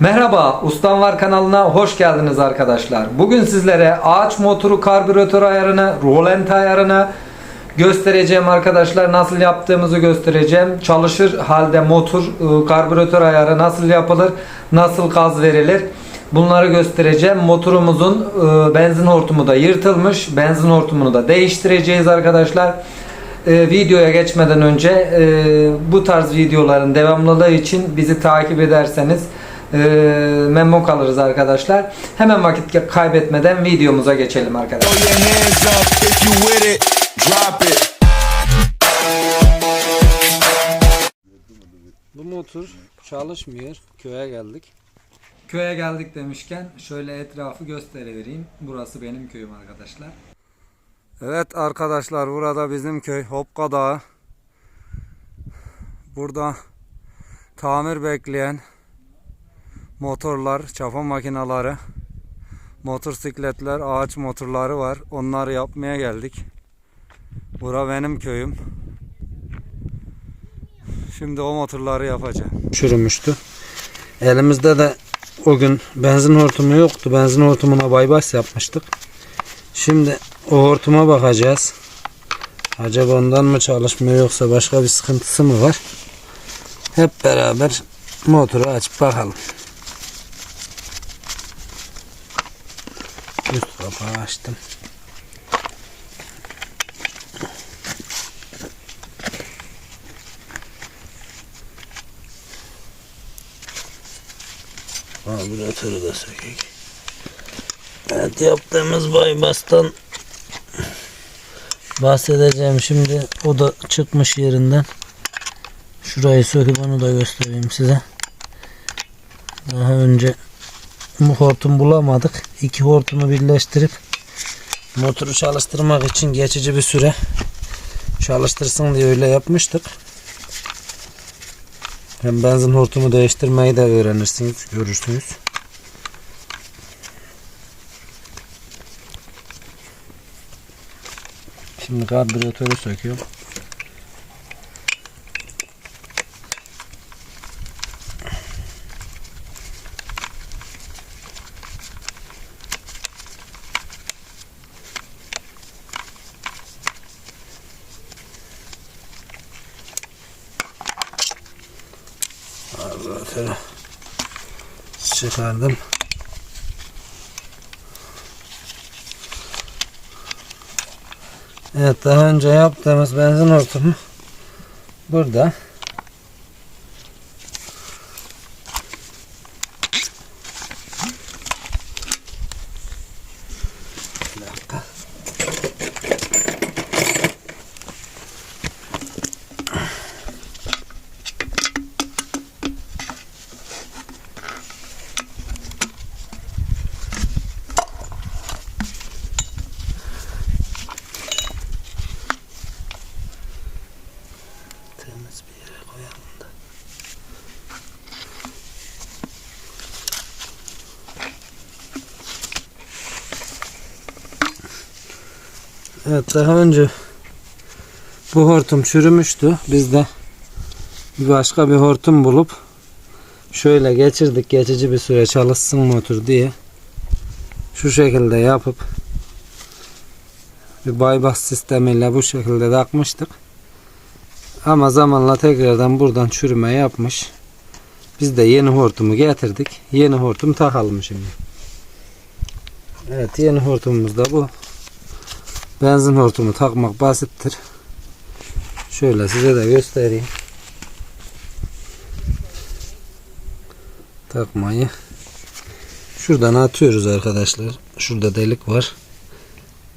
Merhaba, Ustam Var kanalına hoş geldiniz arkadaşlar. Bugün sizlere ağaç motoru karbüratör ayarını, rolant ayarını göstereceğim arkadaşlar. Nasıl yaptığımızı göstereceğim. Çalışır halde motor e, karbüratör ayarı nasıl yapılır, nasıl gaz verilir. Bunları göstereceğim. Motorumuzun e, benzin hortumu da yırtılmış. Benzin hortumunu da değiştireceğiz arkadaşlar. E, videoya geçmeden önce bu tarz videoların devamlılığı için bizi takip ederseniz e, memnun kalırız arkadaşlar. Hemen vakit kaybetmeden videomuza geçelim arkadaşlar. Bu motor çalışmıyor. Köye geldik. Köye geldik demişken şöyle etrafı gösterevereyim. Burası benim köyüm arkadaşlar. Evet arkadaşlar burada bizim köy Hopka Dağı. Burada tamir bekleyen motorlar, çapa makineleri, motosikletler, ağaç motorları var. Onları yapmaya geldik. Bura benim köyüm. Şimdi o motorları yapacağım. Çürümüştü. Elimizde de o gün benzin hortumu yoktu. Benzin hortumuna bypass yapmıştık. Şimdi o hortuma bakacağız. Acaba ondan mı çalışmıyor yoksa başka bir sıkıntısı mı var? Hep beraber motoru açıp bakalım. Üst kapağı açtım. Karbüratörü de sökeyim. Evet yaptığımız bypass'tan bahsedeceğim şimdi. O da çıkmış yerinden. Şurayı söküp onu da göstereyim size. Daha önce bu hortum bulamadık. İki hortumu birleştirip motoru çalıştırmak için geçici bir süre çalıştırsın diye öyle yapmıştık. Hem benzin hortumu değiştirmeyi de öğrenirsiniz, görürsünüz. Şimdi karbüratörü söküyorum. Karbüratörü çıkardım. Evet daha önce yaptığımız benzin hortumu burada. Evet daha önce bu hortum çürümüştü. Biz de başka bir hortum bulup şöyle geçirdik geçici bir süre çalışsın motor diye şu şekilde yapıp bir bypass sistemiyle bu şekilde takmıştık. Ama zamanla tekrardan buradan çürüme yapmış. Biz de yeni hortumu getirdik. Yeni hortum takalım şimdi. Evet yeni hortumumuz da bu. Benzin hortumu takmak basittir. Şöyle size de göstereyim. Takmayı. Şuradan atıyoruz arkadaşlar. Şurada delik var.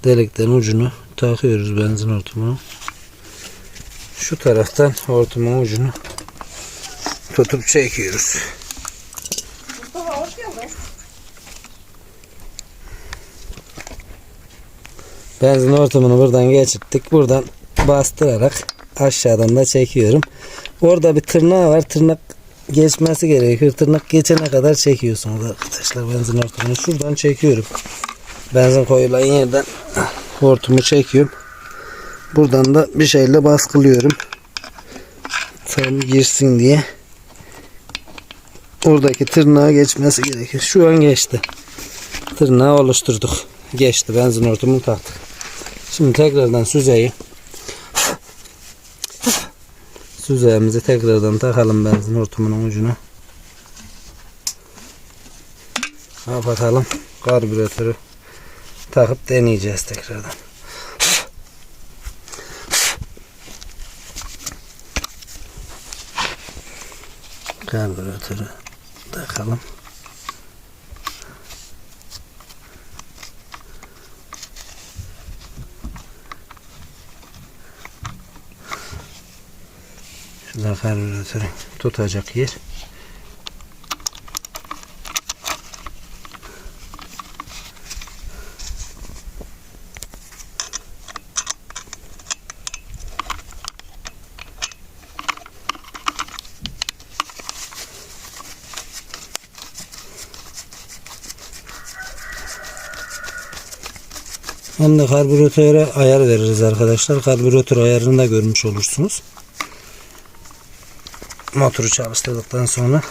Delikten ucunu takıyoruz benzin hortumunu şu taraftan hortumun ucunu tutup çekiyoruz. Benzin hortumunu buradan geçirttik. Buradan bastırarak aşağıdan da çekiyorum. Orada bir tırnağı var. Tırnak geçmesi gerekiyor. Tırnak geçene kadar çekiyorsunuz arkadaşlar benzin hortumunu. Şuradan çekiyorum. Benzin koyulan yerden hortumu çekiyorum. Buradan da bir şeyle baskılıyorum. Tam girsin diye. oradaki tırnağa geçmesi gerekir. Şu an geçti. Tırnağı oluşturduk. Geçti. Benzin hortumunu taktık. Şimdi tekrardan süzeyi süzeyimizi tekrardan takalım benzin hortumunun ucuna. Kapatalım. Karbüratörü takıp deneyeceğiz tekrardan. Karbüratörü takalım. Karbüratörü tutacak yer. Hem de karbüratöre ayar veririz arkadaşlar. Karbüratör ayarını da görmüş olursunuz. Motoru çalıştırdıktan sonra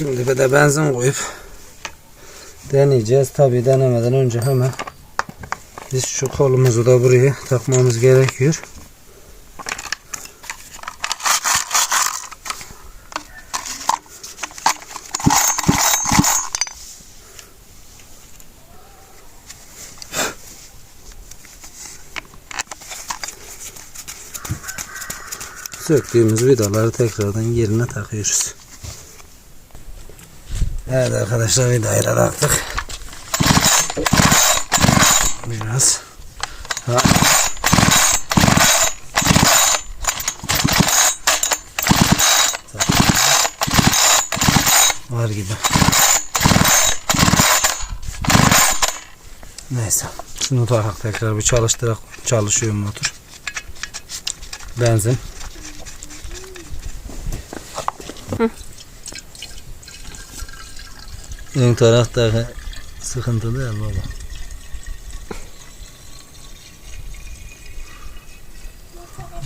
Şimdi bir de benzin koyup deneyeceğiz. Tabi denemeden önce hemen biz şu kolumuzu da buraya takmamız gerekiyor. Söktüğümüz vidaları tekrardan yerine takıyoruz. Evet arkadaşlar vidayı da taktık. Biraz. Ha. Var gibi. Neyse. Şunu takak tekrar bir çalıştırak çalışıyor motor. Benzin. Ön taraftaki sıkıntı değil mi baba?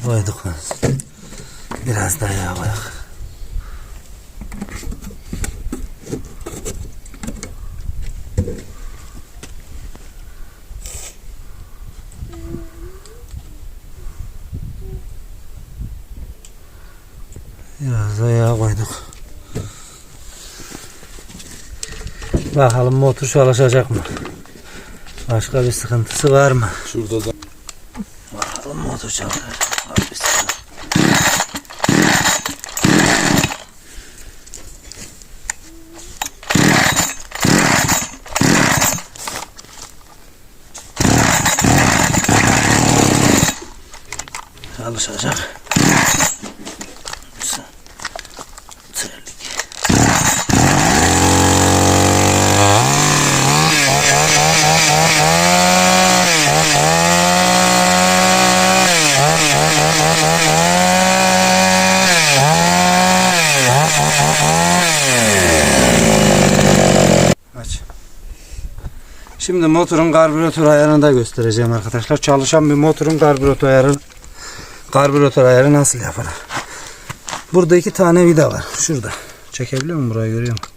Koyduk. Biraz daha yağ koyak. Biraz da yağ koyduk. Bakalım motor çalışacak mı? Başka bir sıkıntısı var mı? Şurada da Bakalım motor çalışacak. Var bir sıkıntı. Çalışacak. Terlik. Aç. Şimdi motorun karbüratör ayarını da göstereceğim arkadaşlar. Çalışan bir motorun karbüratör ayarı karbüratör ayarı nasıl yapılır? Burada iki tane vida var. Şurada. Çekebiliyor musun burayı görüyor musun?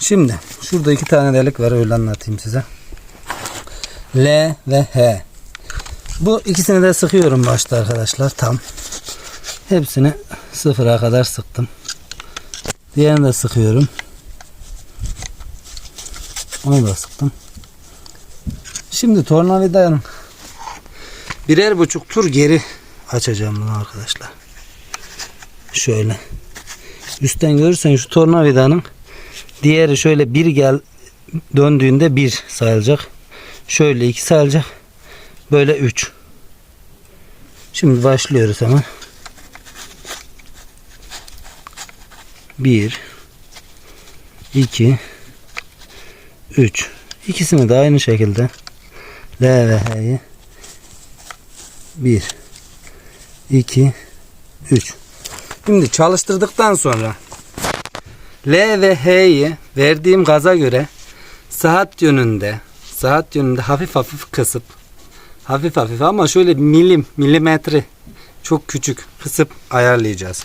Şimdi şurada iki tane delik var öyle anlatayım size. L ve H. Bu ikisini de sıkıyorum başta arkadaşlar tam. Hepsini sıfıra kadar sıktım. Diğerini de sıkıyorum. Onu da sıktım. Şimdi tornavidanın birer buçuk tur geri açacağım bunu arkadaşlar. Şöyle. Üstten görürsen şu tornavidanın diğeri şöyle bir gel döndüğünde bir sayılacak. Şöyle iki sayılacak. Böyle üç. Şimdi başlıyoruz hemen. 1 2 3 İkisini de aynı şekilde. L ve H'yi 1 2 3 Şimdi çalıştırdıktan sonra L ve H'yi verdiğim gaza göre saat yönünde saat yönünde hafif hafif kısıp hafif hafif ama şöyle milim milimetre çok küçük kısıp ayarlayacağız.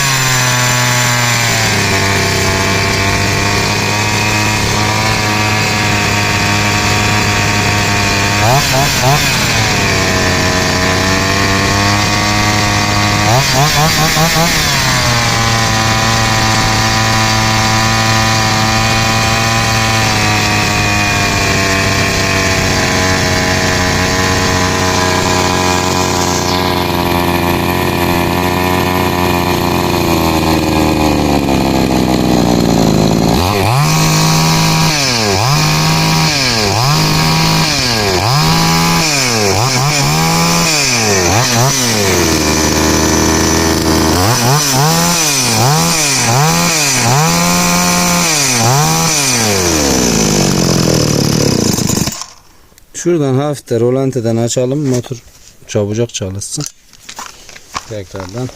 Oh, oh, oh, oh, oh. Şuradan hafif de açalım motor çabucak çalışsın. Tekrardan.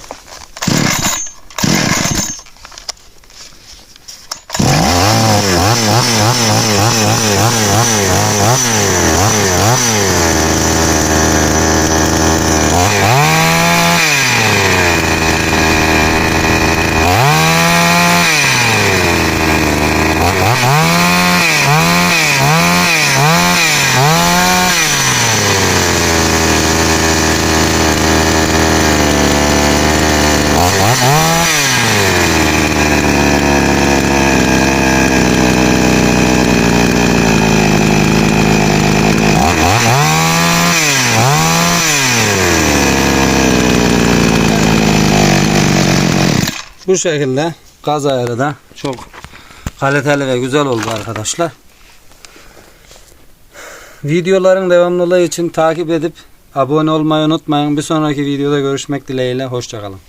Bu şekilde gaz ayarı da çok kaliteli ve güzel oldu arkadaşlar. Videoların devamlılığı için takip edip abone olmayı unutmayın. Bir sonraki videoda görüşmek dileğiyle. Hoşçakalın.